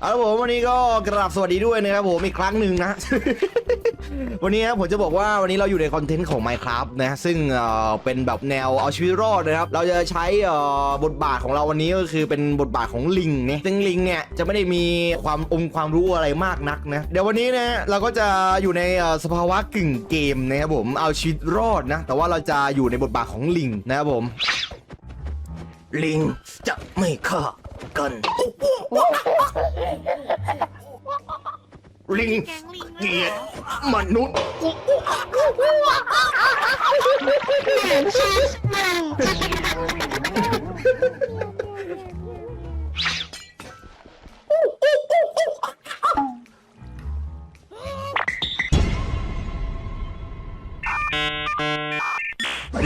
เอาละผมวันนี้ก็กราบสวัสดีด้วยนะครับผมอีกครั้งหนึ่งนะ วันนี้ครับผมจะบอกว่าวันนี้เราอยู่ในคอนเทนต์ของ Minecraft นะซึ่งเอ่อเป็นแบบแนวเอาชีวิตรอดนะครับ เราจะใช้เอ่อบทบาทของเราวันนี้ก็คือเป็นบทบาทของลิงเนี่ยซึ่งลิงเนี่ยจะไม่ได้มีความองค์ความรู้อะไรมากนักนะเดี๋ยววันนี้นะเราก็จะอยู่ในเอ่อสภาวะกึ่งเกมนะครับผมเอาชีวิตรอดนะแต่ว่าเราจะอยู่ในบทบาทของลิงนะครับผม ลิงจะไม่ฆ่ากัน ลิงแก๊งลิงเกลียดมนุษย์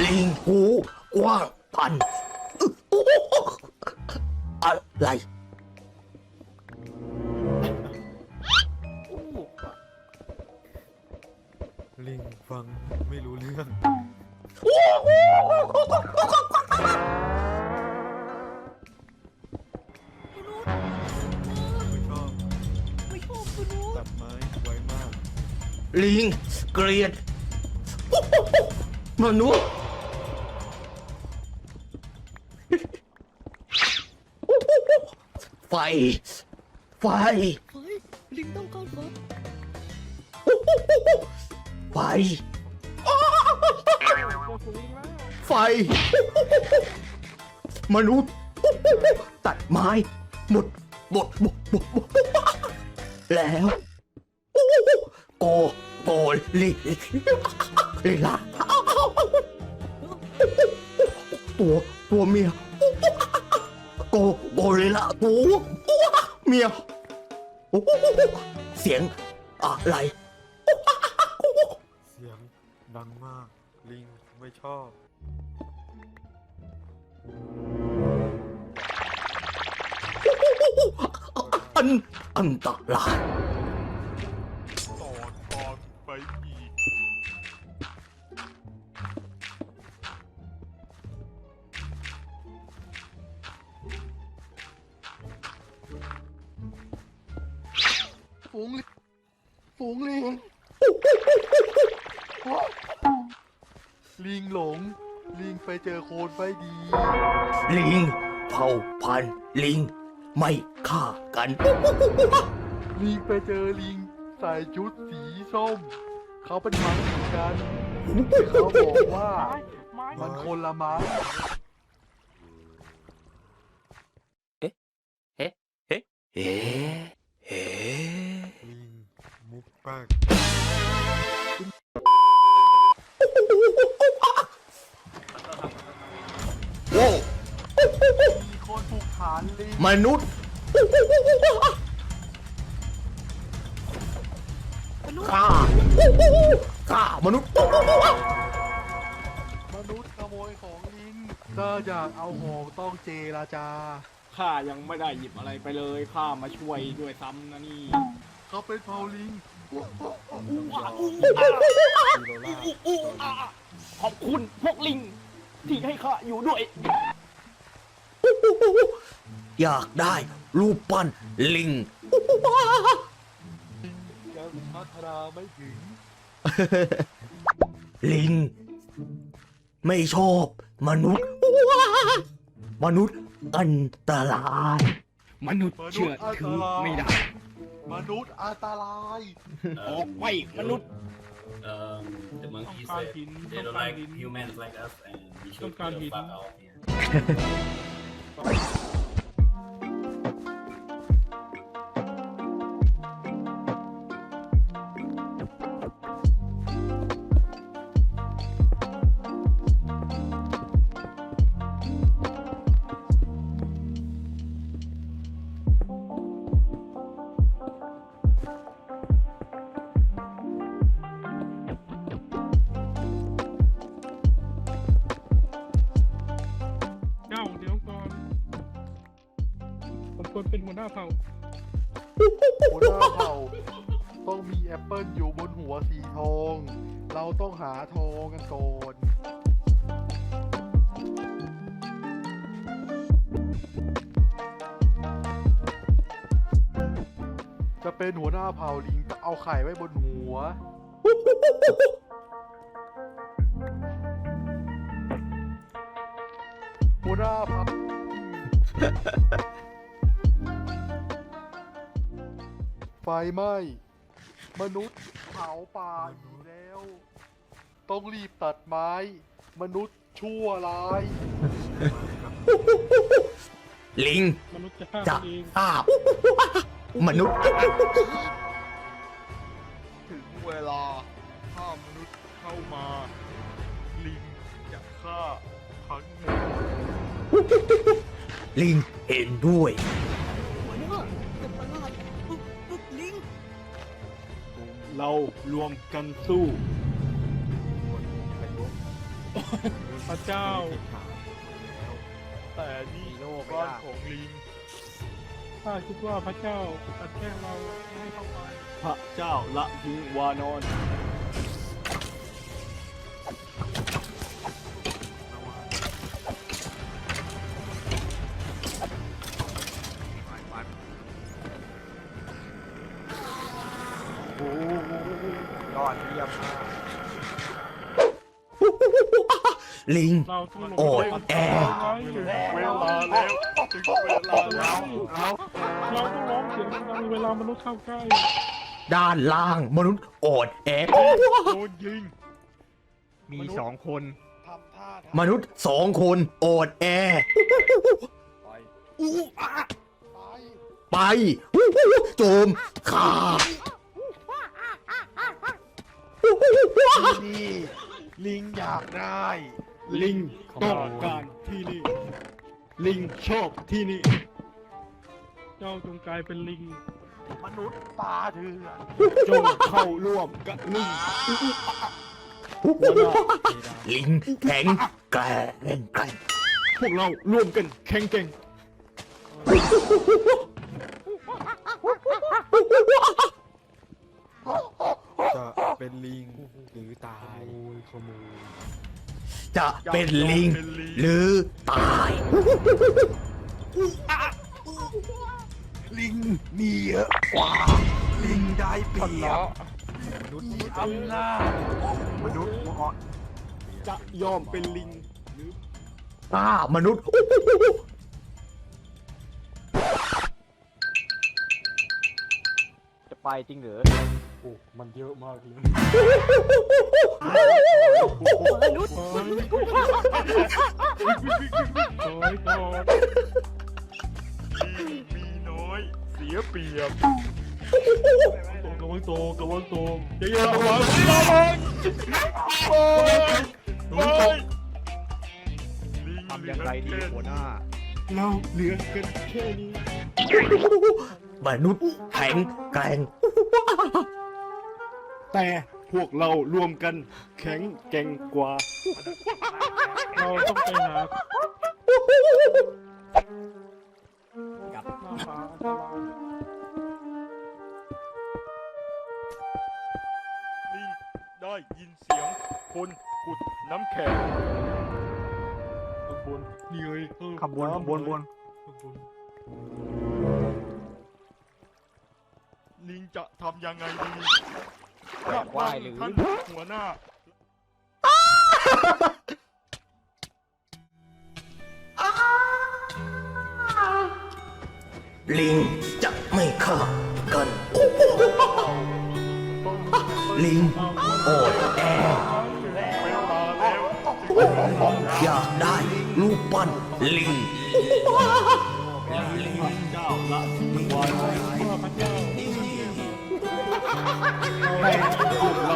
ลิงหูกว้างพัน ไรลิงฟังไม่รู้เรื่อง ไม่ชอบไม่ชอบคุณรู้ตัดไม้ไวมาก ลิง เกลียดมนุษย์ ไฟ ไฟลิงต้องเข้าฟอบไฟ ไฟ มนุษย์ ตัดไม้หมดหมด หมด หมด หมด แล้วโกโกลิลิลาตัวตัวเมียโกโกลิลาตัวเมียเสียงอะไรเสียงดังมาก ลิงไม่ชอบ อันอันตรายตอนตอนไปอีก ฝูงลิงลิงหลง ลิงไปเจอโคนไฟดี ลิงเผ่าพันธุ์ลิง ไม่ฆ่ากัน ลิงไปเจอลิง ใส่ชุดสีส้ม เขาเป็นมังเหมือนกันแต่เขาบอกว่ามันคนละมังเอ๊ะ เอ๊ะลิง มุกแป๊กโว้มีคนผูกฐานลิงมนุษย์ฆ่าฆ่ามนุษย์มนุษย์ขโมยของลิงถ้าอยากเอาของต้องเจราจาข้ายังไม่ได้หยิบอะไรไปเลยข้ามาช่วยด้วยซ้ำนะนี่เขาเป็นเผ่าลิง ขอบคุณพวกลิง ที่ให้ข้าอยู่ด้วย อยากได้รูปปั้นลิง ยังพัฒนาไม่ถึง ลิง ไม่ชอบมนุษย์ มนุษย์อันตราย มนุษย์เชื่อถือไม่ได้ มนุษย์อันตรายออกไปมนุษย์ Um, the monkeys Don't said find him, they don't don't find like him. humans like us and we should Don't find get the him. fuck out of here. คนเป็นหัวหน้าเผ่าหัวหน้าเผ่าต้องมีแอปเปิลอยู่บนหัวสีทอง เราต้องหาทองกันก่อนจะเป็นหัวหน้าเผ่าลิงเอาไข่ไว้บนหัว หัวหน้าเผ่า ไฟไหม้มนุษย์เผาป่าอยู่แล้ว ต้องรีบตัดไม้ มนุษย์ชั่วร้าย ลิงมนุษย์จะฆ่าจะตัวเองฆ่ามนุษย์ ถึงเวลาถ้ามนุษย์เข้ามา ลิงจะฆ่าทั้งหมดลิงเห็นด้วย เรารวมกันสู้ พระเจ้า แต่นี่ก้อนของลิงข้าคิดว่าพระเจ้าตัดแค่เราไม่ให้เข้าไป พระเจ้าละทิ้งวานอน อดเยี่ยมมากลิง เราต้องลงโอดแอ เวลาแล้วถึงเวลาแล้วเราต้องร้องเสียงดังๆเวลามนุษย์เข้าใกล้ด้านล่างมนุษย์โอดแอโดนยิง มีสองคน ทำท่าทมนุษย์สองคนโอดแอ ไปไปไปโจมขา นี่ลิงอยากได้ ลิงต้องการที่นี่ ลิงชอบที่นี่ เจ้าจงกลายเป็นลิง มนุษย์ป่าเถื่อนจงเข้าร่วมกับลิงหัวหน้าลิงแข็งแกร่งแกร่งพวกเราร่วมกันแข่งเก่งจะ เป็นลิงหรือตายจะเป็นลิง หรือตายลิงมีเยอะกว่าลิงได้เปรียบมนุษย์มีอำนาจมนุษย์หัวอ่อนจะยอมเป็นลิงฆ่ามนุษย์จะไปจริงเหรอ โอ้มันเยอะมากเลยรุดกูน้อยพอมีน้อย เสียเปรียบกำลังโตกำลังโตเดี๋ยวอย่าระวังระวังโอ้ยโอ้ยทำอย่างไรดีหัวหน้า เราเหลือกันแค่นี้มนุษย์แข็งแกร่ง แต่พวกเรารวมกันแข็งแกร่งกว่า เราต้องไปหากับหน้าฟ้าอันตรายลิงได้ยินเสียงคนขุดน้ำแข็งข้างบนนี่ไงเออขบวนขบวนบนข้างบนลิงจะทำยังไงดี แหวกว่ายหรือ ท่านหัวหน้า ลิงจะไม่ฆ่ากัน ลิงโอดแอเวลาแล้วอยากได้รูปปั้นลิงพระเจ้าละทิ้ง วานไว้